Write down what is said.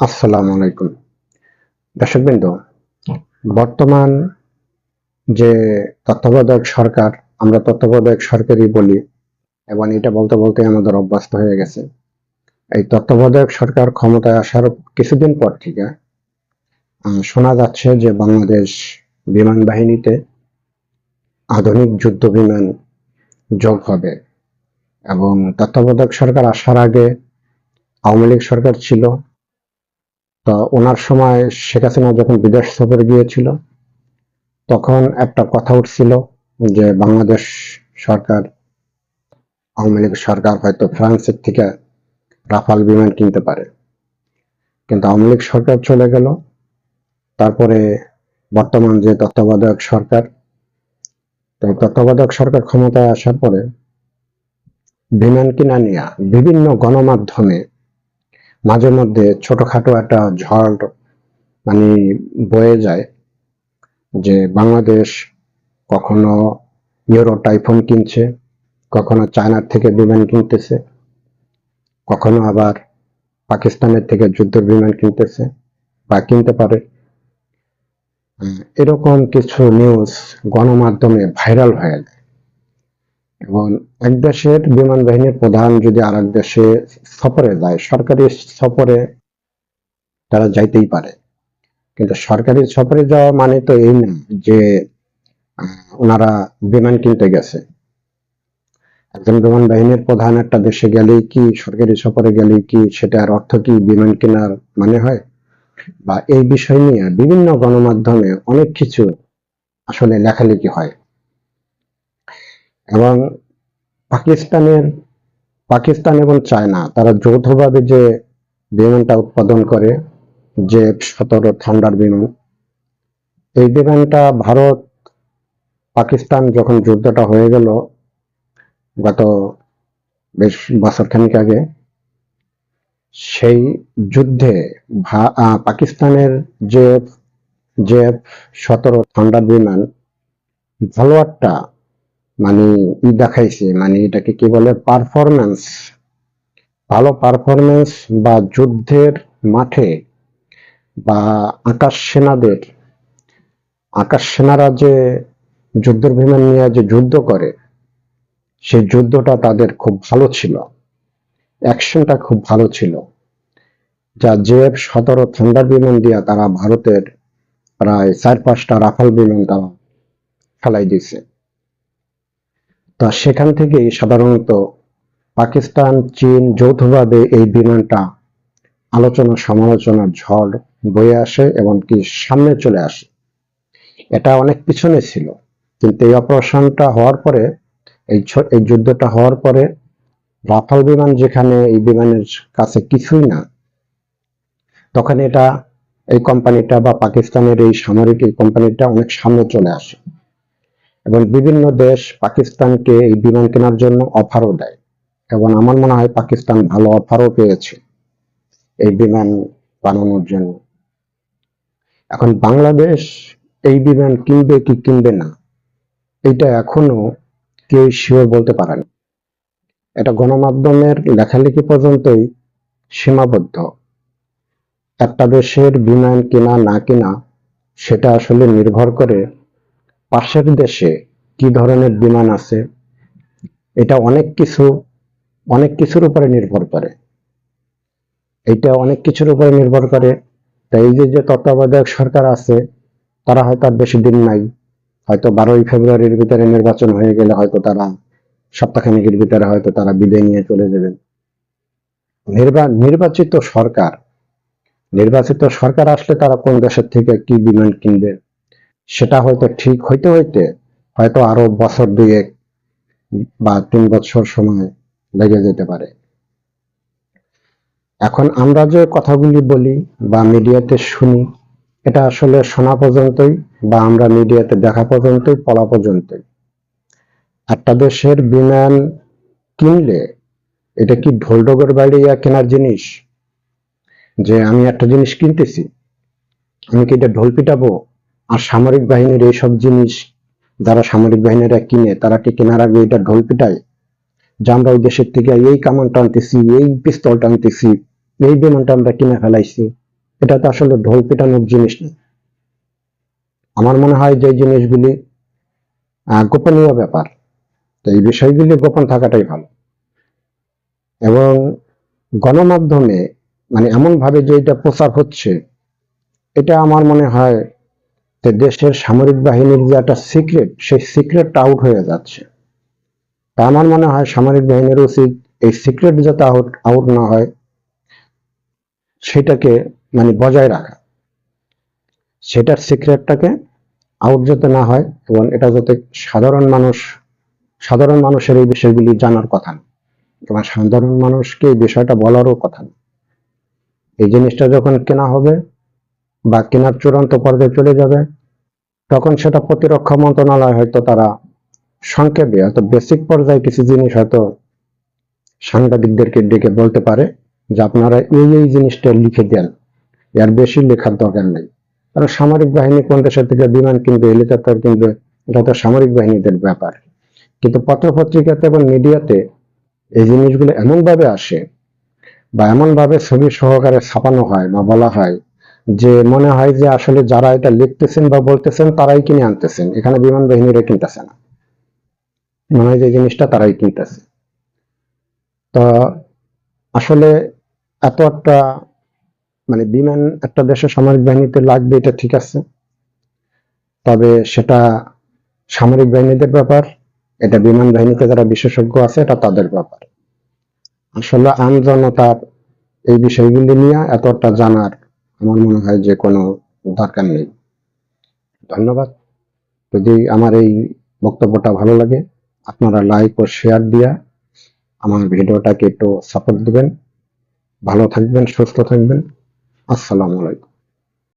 আসসালামু আলাইকুম। দর্শকবৃন্দ, বর্তমান যে তত্ত্বাবধায়ক সরকার, আমরা তত্ত্বাবধায়ক সরকারই বলি, এবং এটা বলতে বলতে আমাদের অভ্যস্ত হয়ে গেছে। এই তত্ত্বাবধায়ক সরকার ক্ষমতায় আসার কিছুদিন পর থেকে শোনা যাচ্ছে যে বাংলাদেশ বিমান বাহিনীতে আধুনিক যুদ্ধ বিমান যোগ হবে, এবং তত্ত্বাবধায়ক সরকার আসার আগে আওয়ামী লীগ সরকার ছিল তো ওনার সময় শেখ হাসিনা যখন বিদেশ সফরে গিয়েছিল, তখন একটা কথা উঠছিল যে বাংলাদেশ সরকার, আওয়ামী লীগ সরকার হয়তো ফ্রান্সের থেকে রাফাল বিমান কিনতে পারে। কিন্তু আওয়ামী লীগ সরকার চলে গেল। তারপরে বর্তমান যে তত্ত্বাবধায়ক সরকার, তো তত্ত্বাবধায়ক সরকার ক্ষমতায় আসার পরে বিমান কিনা নিয়ে, বিভিন্ন গণমাধ্যমে মাঝে মধ্যে ছোটখাটো একটা ঝড় মানে বয়ে যায় যে বাংলাদেশ কখনো ইউরো টাইফুন কিনছে, কখনো চায়নার থেকে বিমান কিনতেছে, কখনো আবার পাকিস্তানের থেকে যুদ্ধ বিমান কিনতেছে বা কিনতে পারে। এরকম কিছু নিউজ গণমাধ্যমে ভাইরাল হয়ে যায়। এবং এক দেশের বিমান বাহিনীর প্রধান যদি আর এক দেশে সফরে যায়, সরকারি সফরে তারা যাইতেই পারে। কিন্তু সরকারি সফরে যাওয়া মানে তো এই না যে ওনারা বিমান কিনতে গেছে। একজন বিমান বাহিনীর প্রধান একটা দেশে গেলেই কি, সরকারি সফরে গেলেই কি, সেটার অর্থ কি বিমান কেনার মানে হয়? বা এই বিষয় নিয়ে বিভিন্ন গণমাধ্যমে অনেক কিছু আসলে লেখালেখি হয়। এবং পাকিস্তানের, পাকিস্তান এবং চায়না, তারা যৌথভাবে যে বিমানটা উৎপাদন করে, যে সতেরো থান্ডার বিমান, এই বিমানটা ভারত, পাকিস্তান যখন যুদ্ধটা হয়ে গেল, গত বেশ বছর খানিক আগে, সেই যুদ্ধে পাকিস্তানের যে যে সতেরো থান্ডার বিমান ভালো একটা মানে ই দেখাইছে মানে এটাকে কি বলে? পারফরমেন্স ভালো পারফরমেন্স বা যুদ্ধের মাঠে বা আকাশ সেনাদের, আকাশ সেনারা যে যুদ্ধের বিমান নিয়ে যে যুদ্ধ করে সেই যুদ্ধটা তাদের খুব ভালো ছিল। অ্যাকশনটা খুব ভালো ছিল। যা জেএফ সতেরো থান্ডার বিমান দিয়ে তারা ভারতের প্রায় চার পাঁচটা রাফাল বিমান তারা ফেলাই দিয়েছে। তা সেখান থেকেই সাধারণত পাকিস্তান, চীন যৌথভাবে এই বিমানটা আলোচনা, সমালোচনার ঝড় বয়ে আসে এবং কি সামনে চলে আসে। এটা অনেক পিছনে ছিল। কিন্তু এই অপারেশনটা হওয়ার পরে, এই এই যুদ্ধটা হওয়ার পরে রাফাল বিমান যেখানে এই বিমানের কাছে কিছুই না, তখন এটা এই কোম্পানিটা বা পাকিস্তানের এই সামরিক এই কোম্পানিটা অনেক সামনে চলে আসে। এবং বিভিন্ন দেশ পাকিস্তানকে এই বিমান কেনার জন্য অফারও দেয়। এবং আমার মনে হয় পাকিস্তান ভালো অফারও পেয়েছে এই বিমান বানানোর জন্য। এখন বাংলাদেশ এই বিমান কিনবে কি কিনবে না, এটা এখনও কেউ শিওর বলতে পারে না। এটা গণমাধ্যমের লেখালেখি পর্যন্তই সীমাবদ্ধ। একটা দেশের বিমান কেনা না কেনা, সেটা আসলে নির্ভর করে পাশের দেশে কি ধরনের বিমান আছে, এটা অনেক কিছু, অনেক কিছুর উপরে নির্ভর করে। এটা অনেক কিছুর উপরে নির্ভর করে। তাই এই যে তত্ত্বাবধায়ক সরকার আছে, তারা হয়তো আর বেশি দিন নাই। হয়তো বারোই ফেব্রুয়ারির ভিতরে নির্বাচন হয়ে গেলে হয়তো তারা সপ্তাহখানেকের ভিতরে হয়তো তারা বিদায় নিয়ে চলে যাবেন। নির্বা, নির্বাচিত সরকার নির্বাচিত সরকার আসলে তারা কোন দেশের থেকে কি বিমান কিনবে? সেটা হয়তো ঠিক হইতে হইতে হয়তো আরও বছর দুয়েক বা তিন বছর সময় লেগে যেতে পারে। এখন আমরা যে কথাগুলি বলি বা মিডিয়াতে শুনি, এটা আসলে শোনা পর্যন্তই বা আমরা মিডিয়াতে দেখা পর্যন্তই, পড়া পর্যন্তই। একটা দেশের বিমান কিনলে এটা কি ঢোলডগর বাড়িয়া কেনার জিনিস? যে আমি একটা জিনিস কিনতেছি, আমি কি এটা ঢোল পিটাবো? আর সামরিক বাহিনীর এইসব জিনিস যারা সামরিক বাহিনীরা কিনে, তারা কি কেনার আগে এটা ঢোল পিটায়? যে আমরা ওই দেশের থেকে এই কামানটা আনতেছি এই পিস্তলটা আনতেছি এই বিমানটা আমরা কিনে ফেলাইছি, এটা তো আসলে ঢোল পিটানোর জিনিস না। আমার মনে হয় যে জিনিসগুলি গোপনীয় ব্যাপার। তো এই বিষয়গুলি গোপন থাকাটাই ভালো। এবং গণমাধ্যমে মানে এমন ভাবে যে এটা প্রচার হচ্ছে, এটা আমার মনে হয় যে দেশের সামরিক বাহিনীর যে একটা সিক্রেট সেই সিক্রেটটা আউট হয়ে যাচ্ছে। তা আমার মনে হয় সামরিক বাহিনীর উচিত এই সিক্রেট যাতে আউট আউট না হয়, সেটাকে মানে বজায় রাখা। সেটার সিক্রেটটাকে আউট যাতে না হয়, এবং এটা যাতে সাধারণ মানুষ, সাধারণ মানুষের এই বিষয়গুলি জানার কথা না। এবং সাধারণ মানুষকে এই বিষয়টা বলারও কথা না। এই জিনিসটা যখন কেনা হবে বা কেনার চূড়ান্ত পর্যায়ে চলে যাবে তখন সেটা প্রতিরক্ষা মন্ত্রণালয় হয়তো তারা সংক্ষেপে হয়তো বেসিক পর্যায়ে কিছু জিনিস হয়তো সাংবাদিকদেরকে ডেকে বলতে পারে যে আপনারা এই এই জিনিসটা লিখে দেন। এর বেশি লেখার দরকার নেই। কারণ সামরিক বাহিনী কোন দেশের থেকে বিমান কিনবে, হেলিকপ্টার কিনবে, এটা তো সামরিক বাহিনীদের ব্যাপার। কিন্তু পত্রপত্রিকাতে এবং মিডিয়াতে এই জিনিসগুলো এমনভাবে আসে বা এমনভাবে ছবি সহকারে ছাপানো হয় বা বলা হয় যে মনে হয় যে আসলে যারা এটা লিখতেছেন বা বলতেছেন, তারাই কিনে আনতেছেন। এখানে বিমান বাহিনীরা কিনতেছে না। মনে হয় যে জিনিসটা তারাই কিনতেছে। তো আসলে এত একটা মানে বিমান একটা দেশের সামরিক বাহিনীতে লাগবে, এটা ঠিক আছে। তবে সেটা সামরিক বাহিনীদের ব্যাপার, এটা বিমান বাহিনীতে যারা বিশেষজ্ঞ আছে, এটা তাদের ব্যাপার। আসলে আমজনতার এই বিষয়গুলি নিয়ে এতটা জানার আমার মনে হয় যে কোনো দরকার নেই। ধন্যবাদ। যদি আমার এই বক্তব্যটা ভালো লাগে, আপনারা লাইক ও শেয়ার দিয়া আমার ভিডিওটাকে একটু সাপোর্ট দিবেন। ভালো থাকবেন, সুস্থ থাকবেন। আসসালামু আলাইকুম।